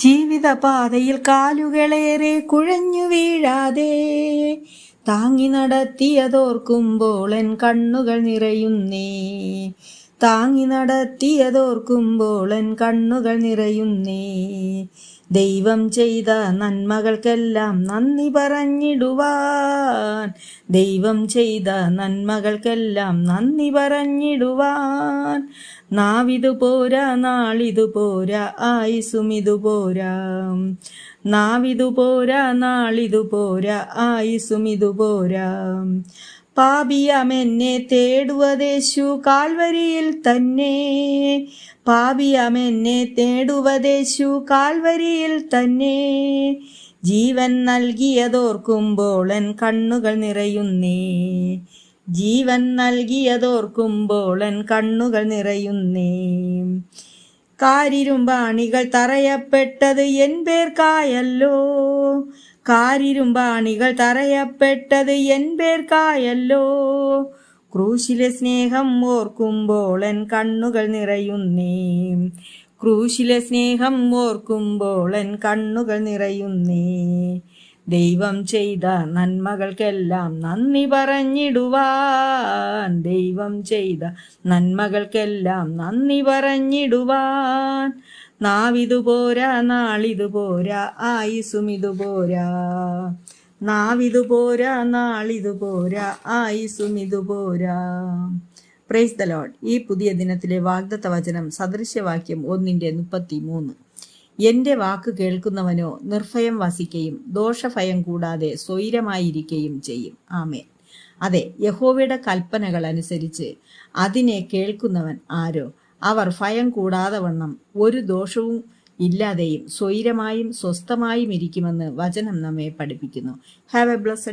ജീവിതപാതയിൽ കാലുകളേറെ കുഴഞ്ഞു വീഴാതെ താങ്ങി നടത്തിയതോർക്കുമ്പോൾ എൻ കണ്ണുകൾ നിറയുന്നേ. താങ്ങി നടത്തിയതോർക്കുമ്പോളൻ കണ്ണുകൾ നിറയുന്നേ ദൈവം ചെയ്ത നന്മകൾക്കെല്ലാം നന്ദി പറഞ്ഞിടുവാൻ. ദൈവം ചെയ്ത നന്മകൾക്കെല്ലാം നന്ദി പറഞ്ഞിടുവാൻ. നാവിതു പോരാ നാളിതു പോരാ ആയുസുമിതു പോരാ. നാവിതു പോരാ നാളിതു പോരാ ആയുസുമിതു പോരാ. പാപിയമെന്നെ തേടുവതേശു കാൽവരിയിൽ തന്നെ. പാപിയമെന്നെ തേടുവതേശു കാൽവരിയിൽ തന്നെ. ജീവൻ നൽകിയതോർക്കുമ്പോൾ എൻ കണ്ണുകൾ നിറയുന്നേ. ജീവൻ നൽകിയതോർക്കുമ്പോൾ എൻ കണ്ണുകൾ നിറയുന്നേ. കാരിരുമ്പാണികൾ തറയപ്പെട്ടത് എൻ പേർക്കായല്ലോ. കാരിരുമ്പാണികൾ തറയപ്പെട്ടത് എൻ പേർക്കായല്ലോ ക്രൂശിലെ സ്നേഹം ഓർക്കുമ്പോൾ എൻ കണ്ണുകൾ നിറയുന്നേ. ക്രൂശിലെ സ്നേഹം ഓർക്കുമ്പോൾ എൻ കണ്ണുകൾ നിറയുന്നേ. ദൈവം ചെയ്ത നന്മകൾക്കെല്ലാം നന്ദി പറഞ്ഞിടുവാൻ. ദൈവം ചെയ്ത നന്മകൾക്കെല്ലാം നന്ദി പറഞ്ഞിടുവാൻ. നാവിതുപോരാ പോരാ നാവിതു പോരാ നാളിതു പോരാ ആയുസുമിതു പോരാ പ്രൈസ് ദ ലോഡ് ഈ പുതിയ ദിനത്തിലെ വാഗ്ദത്ത വചനം സദൃശ്യവാക്യം ഒന്നിന്റെ മുപ്പത്തി മൂന്ന് എന്റെ വാക്ക് കേൾക്കുന്നവനോ നിർഭയം വസിക്കുകയും ദോഷഭയം കൂടാതെ സ്വൈരമായിരിക്കുകയും ചെയ്യും. ആമേൻ. അതെ യഹോവയുടെ കൽപ്പനകൾ അനുസരിച്ച് അതിനെ കേൾക്കുന്നവൻ ആരോ? അവർ ഭയം കൂടാതെ വണ്ണം. ഒരു ദോഷവും ഇല്ലാതെയും സ്വൈരമായും സ്വസ്ഥമായും ഇരിക്കുമെന്ന് വചനം നമ്മെ പഠിപ്പിക്കുന്നു. Have A blessed